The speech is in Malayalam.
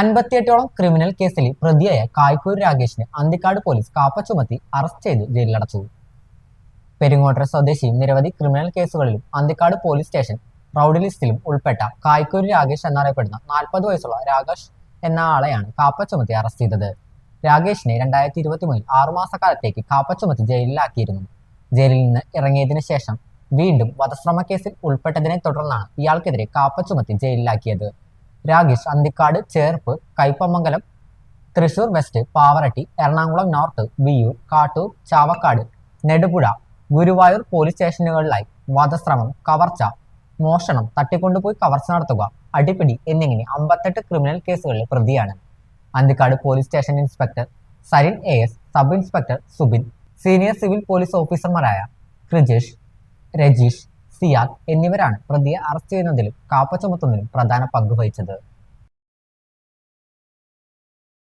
അൻപത്തിയെട്ടോളം ക്രിമിനൽ കേസിൽ പ്രതിയായ കായ്ക്കൂർ രാകേഷിനെ അന്തിക്കാട് പോലീസ് കാപ്പ ചുമത്തി അറസ്റ്റ് ചെയ്ത് ജയിലിലടച്ചു. പെരിങ്ങോട്ടര സ്വദേശിയും നിരവധി ക്രിമിനൽ കേസുകളിലും അന്തിക്കാട് പോലീസ് സ്റ്റേഷൻ റൌഡി ലിസ്റ്റിലും ഉൾപ്പെട്ട കായ്ക്കൂർ രാകേഷ് എന്നറിയപ്പെടുന്ന നാൽപ്പത് വയസ്സുള്ള രാകേഷ് എന്ന ആളെയാണ് കാപ്പ ചുമത്തി അറസ്റ്റ് ചെയ്തത്. രാകേഷിനെ രണ്ടായിരത്തി ഇരുപത്തി മൂന്നിൽ ആറുമാസക്കാലത്തേക്ക് കാപ്പ ചുമത്തി ജയിലിലാക്കിയിരുന്നു. ജയിലിൽ നിന്ന് ഇറങ്ങിയതിനു ശേഷം വീണ്ടും വധശ്രമ കേസിൽ ഉൾപ്പെട്ടതിനെ തുടർന്നാണ് ഇയാൾക്കെതിരെ കാപ്പ ചുമത്തി ജയിലിലാക്കിയത്. Rakesh Anthikad Cherpu Kaipamangalam Thrissur west Pavaratty Ernakulam north Viyyur Kattoor Chavakkad Nedupuzha Guruvayur police സ്റ്റേഷനുകളിലായി വധശ്രമം കവർച്ച മോഷണം തട്ടിക്കൊണ്ടുപോയി കവർച്ച നടത്തുക അടിപിടി എന്നിങ്ങനെ അമ്പത്തെട്ട് ക്രിമിനൽ കേസുകളിൽ പ്രതിയാണ്. Anthikad police station inspector Sarin A S sub inspector Subin senior civil police ഓഫീസർമാരായ കൃജേഷ് രജീഷ് സിയാദ് എന്നിവരാണ് പ്രതിയെ അറസ്റ്റ് ചെയ്യുന്നതിലും കാപ്പ ചുമത്തുന്നതിലും പ്രധാന പങ്ക് വഹിച്ചത്.